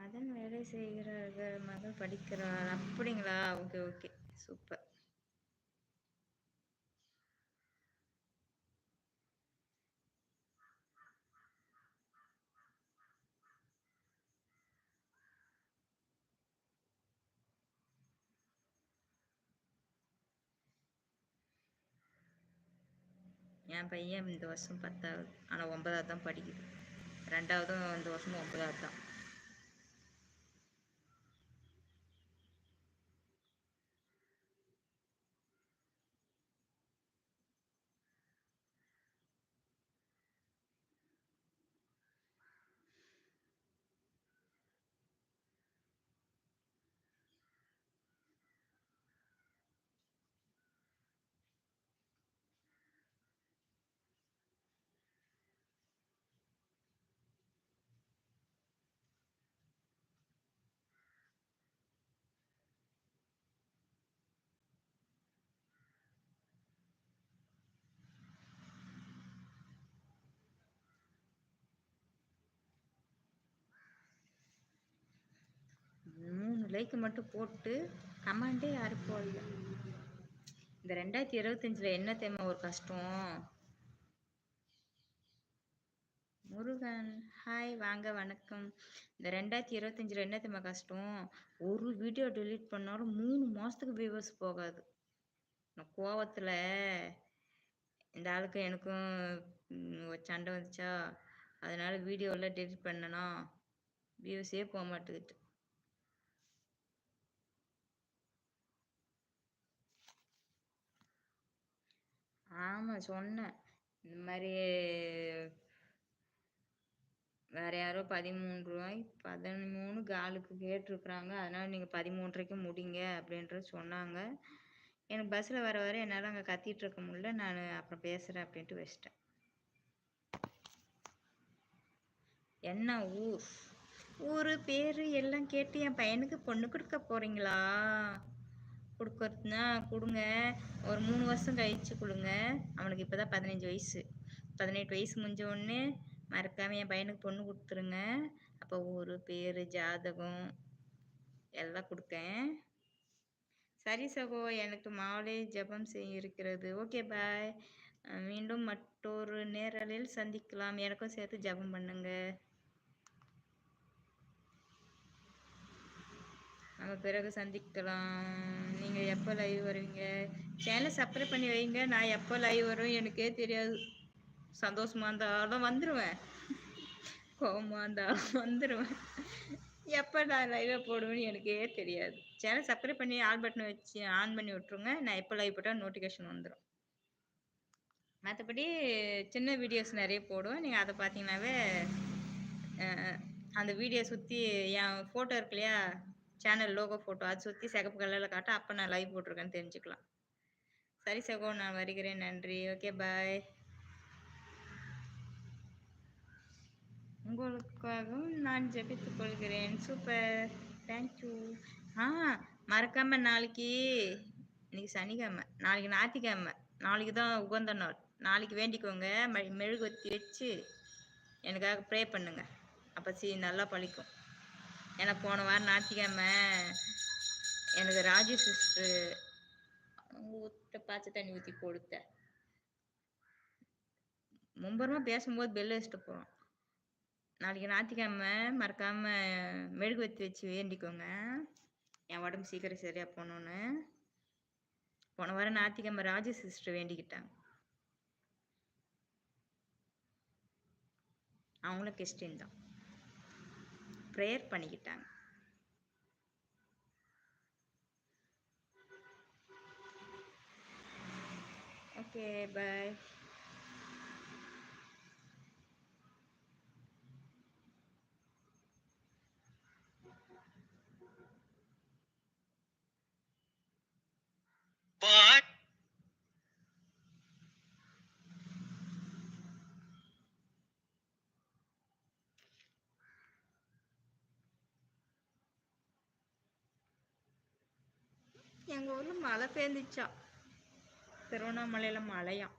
மதன் வேலை செய்கிறார்கள் மகள் படிக்கிறார். அப்படிங்களா? Okay okay. சூப்பர். என் பையன் இந்த வருஷம் பத்தாவது ஆனால் ஒன்பதாவது தான் படிக்குது. ரெண்டாவதும் இந்த வருஷமும் ஒன்பதாவது தான் மூணு லைக் மட்டும் போட்டு கமெண்டே யாரும் போடல. இந்த ரெண்டாயிரத்தி இருபத்தஞ்சில் என்ன தேவை ஒரு கஷ்டம்? முருகன் ஹாய் வாங்க வணக்கம். இந்த ரெண்டாயிரத்தி இருபத்தஞ்சில் என்ன தேவை கஷ்டம்? ஒரு வீடியோ டெலீட் பண்ணாலும் மூணு மாதத்துக்கு வியூவர்ஸ் போகாது. நான் கோவத்தில் இந்த ஆளுக்கு எனக்கும் ஒரு சண்டை வந்துச்சா? அதனால வீடியோவில் டெலிட் பண்ணனா வியூஸே போக மாட்டேங்குது ஆமாம் சொன்னேன். இந்த மாதிரி வேற யாரோ பதிமூன்று ரூபாய் பதிமூணு காலுக்கு கேட்டிருக்குறாங்க. அதனால நீங்கள் பதிமூன்றரைக்கு முடிங்க அப்படின்றது சொன்னாங்க. எனக்கு பஸ்ஸில் வர வர என்னால் அங்கே கத்திட்டு இருக்க முடியல. நான் அப்புறம் பேசுகிறேன் அப்படின்ட்டு வச்சிட்டேன். என்ன ஊர்? ஊர் பேர் எல்லாம் கேட்டு என் பையனுக்கு பொண்ணு கொடுக்க போகிறீங்களா கொடுக்கறதுனா கொடுங்க. ஒரு மூணு வருஷம் கழிச்சு கொடுங்க. அவனுக்கு இப்போ தான் பதினஞ்சு வயசு. பதினெட்டு வயசு முடிஞ்ச உடனே மறக்காமல் என் பையனுக்கு பொண்ணு கொடுத்துருங்க. அப்போ ஊர் பேர் ஜாதகம் எல்லாம் கொடுக்கேன். சரி சகோ எனக்கு மாலை ஜபம் செய்ய இருக்கிறது ஓகே பாய். மீண்டும் மற்றொரு நேரலில் சந்திக்கலாம். எனக்கும் சேர்த்து ஜபம் பண்ணுங்கள் நம்ம பிறகு சந்திக்கலாம். நீங்கள் எப்போ லைவ் வருவீங்க? சேனலை சப்ஸ்கிரைப் பண்ணி வைங்க. நான் எப்போ லைவ் வரும் எனக்கே தெரியாது. சந்தோஷமா இருந்தாலும் வந்துடுவேன் கோபமாக இருந்தாலும் வந்துடுவேன் எப்போ நான் லைவை போடுவேன்னு எனக்கே தெரியாது. சேனல் சப்ஸ்கிரைப் பண்ணி ஆல் பட்டன் வச்சு ஆன் பண்ணி விட்ருங்க நான் எப்போ லைவ் போட்டால் நோட்டிஃபிகேஷன் வந்துடும் மற்றபடி சின்ன வீடியோஸ் நிறைய போடுவேன். நீங்கள் அதை பார்த்தீங்கன்னாவே அந்த வீடியோ சுற்றி என் ஃபோட்டோ இருக்கு இல்லையா? சேனல் லோகோ ஃபோட்டோ அது சுற்றி சிகப்பு கலரில் காட்ட அப்போ நான் லைவ் போட்டிருக்கேன்னு தெரிஞ்சுக்கலாம். சரி சகோ நான் வருகிறேன். நன்றி. ஓகே பாய் உங்களுக்காகவும் நான் ஜபித்துக் கொள்கிறேன். சூப்பர் தேங்க்யூ ஆ மறக்காம நாளைக்கு இன்னைக்கு சனிக்கிழமை. நாளைக்கு ஞாயிற்றுக்கிழமை. நாளைக்கு தான் உகந்த நாள். நாளைக்கு வேண்டிக்கோங்க. மெழுகுவத்தி வச்சு எனக்காக ப்ரே பண்ணுங்க. அப்போ சி நல்லா பழிக்கும். ஏன்னா போன வாரம் ஞாயிற்றுக்கிழமை எனக்கு ராஜு சிஸ்டர் ஊற்ற பாய்ச்ச தண்ணி ஊற்றி கொடுத்த. மும்பரமாக பேசும்போது பெல் வச்சுட்டு போகிறோம் நாளைக்கு ஞாயிற்றுக்கிழமை மறக்காம மெழுகு வத்தி வச்சு வேண்டிக்கோங்க. என் உடம்பு சீக்கிரம் சரியாக போகணுன்னு போன வாரம் ஞாயிற்றுக்கிழமை ராஜு சிஸ்டர் வேண்டிக்கிட்டாங்க. அவங்களும் கிறிஸ்டின் தான். ப்ரேயர் பண்ணிக்கிட்டாங்க. ஓகே பாய் எங்கள் ஊரில் மழை பெஞ்சிச்சா. திருவண்ணாமலையில் மழையாம்